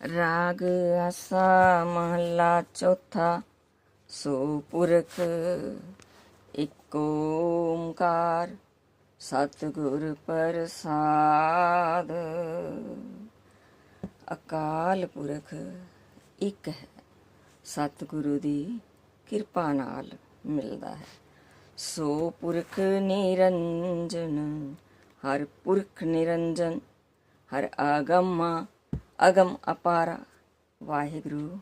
ਰਾਗ ਆਸਾ ਮਹਲਾ ਚੌਥਾ ਸੋ ਪੁਰਖ ਇੱਕ ਓੰਕਾਰ ਸਤਿਗੁਰ ਪ੍ਰਸਾਦ ਅਕਾਲ ਪੁਰਖ ਇੱਕ ਹੈ ਸਤਿਗੁਰੂ ਦੀ ਕਿਰਪਾ ਨਾਲ ਮਿਲਦਾ ਹੈ ਸੋ ਪੁਰਖ ਨਿਰੰਜਨ ਹਰ ਪੁਰਖ ਨਿਰੰਜਨ ਹਰ ਆਗਮਾ ਅਗਮ ਅਪਾਰਾ ਵਾਹਿਗੁਰੂ,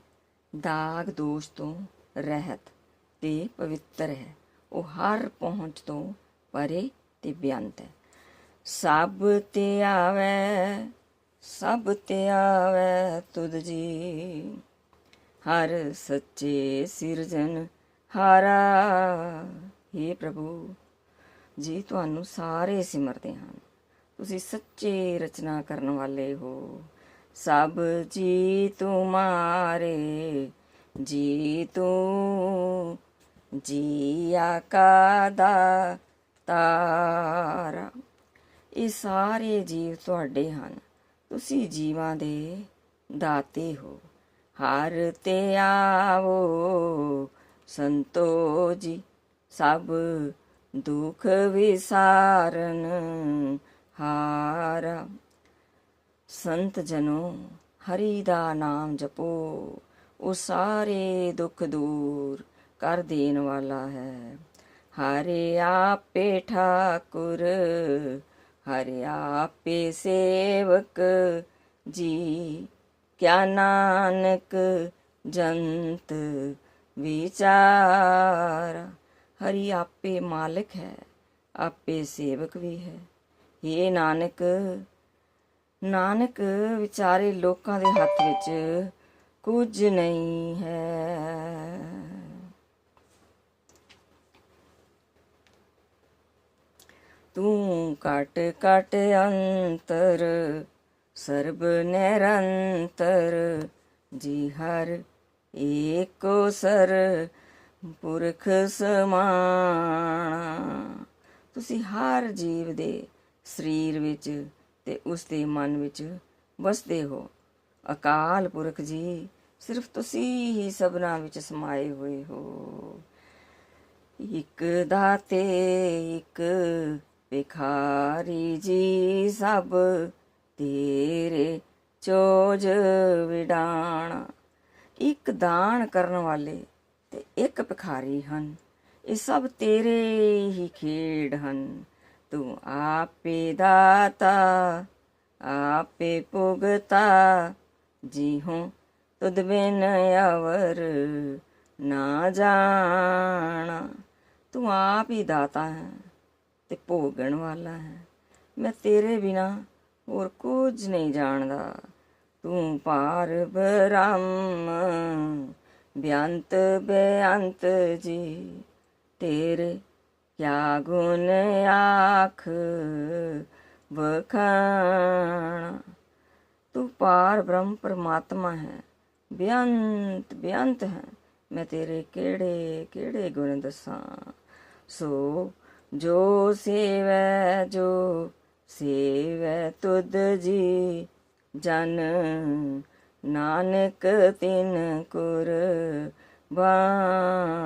ਦਾਗ ਦੋਸ਼ ਤੋਂ ਰਹਿਤ ਤੇ ਪਵਿੱਤਰ ਹੈ। ਉਹ ਹਰ ਪਹੁੰਚ ਤੋਂ ਪਰੇ ਤੇ ਬਿਆੰਤ ਹੈ। ਸਭ ਤੇ ਆਵੇ, ਸਭ ਤੇ ਆਵੇ ਤੁਧ ਜੀ। ਹਰ ਸੱਚੇ ਸਿਰਜਨ ਹਾਰਾ हे ਪ੍ਰਭੂ, ਜੀ ਤੁਹਾਨੂੰ ਸਾਰੇ ਸਿਮਰਦੇ ਹਨ। ਤੁਸੀਂ ਸੱਚੇ ਰਚਨਾ ਕਰਨ ਵਾਲੇ ਹੋ। ਸਭ ਜੀ ਤੁਮਾਰੇ ਜੀ ਤੂੰ ਜੀਆ ਕਾ ਦਾ ਤਾਰਾ। ਇਹ ਸਾਰੇ ਜੀਵ ਤੁਹਾਡੇ ਹਨ। ਤੁਸੀਂ ਜੀਵਾਂ ਦੇ ਦਾਤੇ ਹੋ। ਹਰ ਤੇ ਆਵੋ ਸੰਤੋ ਜੀ ਸਭ ਦੁੱਖ ਵਿਸਾਰਨ ਹਾਰਾ। ਸੰਤ ਜਨੋ, ਹਰੀ ਦਾ ਨਾਮ ਜਪੋ, ਉਹ ਸਾਰੇ ਦੁੱਖ ਦੂਰ ਕਰ ਦੇਣ ਵਾਲਾ ਹੈ। ਹਰੇ ਆਪੇ ਠਾਕੁਰ, ਹਰੇ ਆਪੇ ਸੇਵਕ, ਜੀ ਕਿਆ ਨਾਨਕ ਜੰਤ ਵਿਚਾਰ। ਹਰੀ ਆਪੇ ਮਾਲਕ ਹੈ, ਆਪੇ ਸੇਵਕ ਵੀ ਹੈ। ਇਹ ਨਾਨਕ ਨਾਨਕ ਵਿਚਾਰੇ ਲੋਕਾਂ ਦੇ ਹੱਥ ਵਿੱਚ ਕੁਝ ਨਹੀਂ ਹੈ। ਤੂੰ ਕਟ ਕਟ ਅੰਤਰ, ਸਰਬ ਨਿਰੰਤਰ, ਜੀ ਹਰ ਏਕੋ ਸਰ, ਪੁਰਖ ਸਮਾਣਾ। ਤੁਸੀਂ ਹਰ ਜੀਵ ਦੇ ਸਰੀਰ ਵਿੱਚ ਤੇ ਉਸ ਦੇ ਮਨ ਵਿੱਚ ਵਸਦੇ ਹੋ। ਅਕਾਲ ਪੁਰਖ ਜੀ, ਸਿਰਫ ਤੁਸੀਂ ਹੀ ਸਭਨਾ ਵਿੱਚ ਸਮਾਏ ਹੋਏ ਹੋ। ਇੱਕ ਦਾਤੇ, ਇੱਕ ਭਿਖਾਰੀ ਜੀ, ਸਭ ਤੇਰੇ ਚੋਜ ਵਿਡਾਣਾ। ਇੱਕ ਦਾਨ ਕਰਨ ਵਾਲੇ ਤੇ ਇੱਕ ਭਿਖਾਰੀ ਹਨ, ਇਹ ਸਭ ਤੇਰੇ ਹੀ ਖੇਡ ਹਨ। ਤੂੰ ਆਪੇ ਦਾਤਾ, ਆਪੇ ਭੁਗਤਾ। ਜੀ ਹੂੰ ਤੁਧ ਬਿਨ ਅਵਰ ਨਾ ਜਾਣਾ। ਤੂੰ ਆਪ ਹੀ ਦਾਤਾ ਹੈ ਤੇ ਭੋਗਣ ਵਾਲਾ ਹੈ। ਮੈਂ ਤੇਰੇ ਬਿਨਾ ਹੋਰ ਕੁਝ ਨਹੀਂ ਜਾਣਦਾ। ਤੂੰ ਪਾਰ ਬ੍ਰਹਮ ਬਿਆੰਤ ਬੇਅੰਤ ਜੀ, ਤੇਰੇ ਕਿਆ ਗੁਣ ਆਖ ਵਖਾਣਾ ਤੂੰ ਪਾਰ ਬ੍ਰਹਮ ਪਰਮਾਤਮਾ ਹੈ ਬੇਅੰਤ ਬੇਅੰਤ ਹੈ ਮੈਂ ਤੇਰੇ ਕਿਹੜੇ ਕਿਹੜੇ ਗੁਣ ਦੱਸਾਂ ਸੋ ਜੋ ਸੇਵੈ ਜੋ ਸੇਵੈ ਤੁਧ ਜੀ ਜਨ ਨਾਨਕ ਤਿਨ ਕੁਰ ਬਾਣ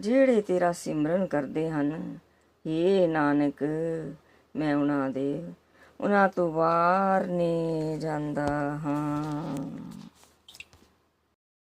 ਜਿਹੜੇ ਤੇਰਾ ਸਿਮਰਨ ਕਰਦੇ ਹਨ ਏ ਨਾਨਕ, ਮੈਂ ਉਹਨਾਂ ਦੇ, ਉਹਨਾਂ ਤੋਂ ਵਾਰ ਨੇ ਜਾਂਦਾ ਹਾਂ।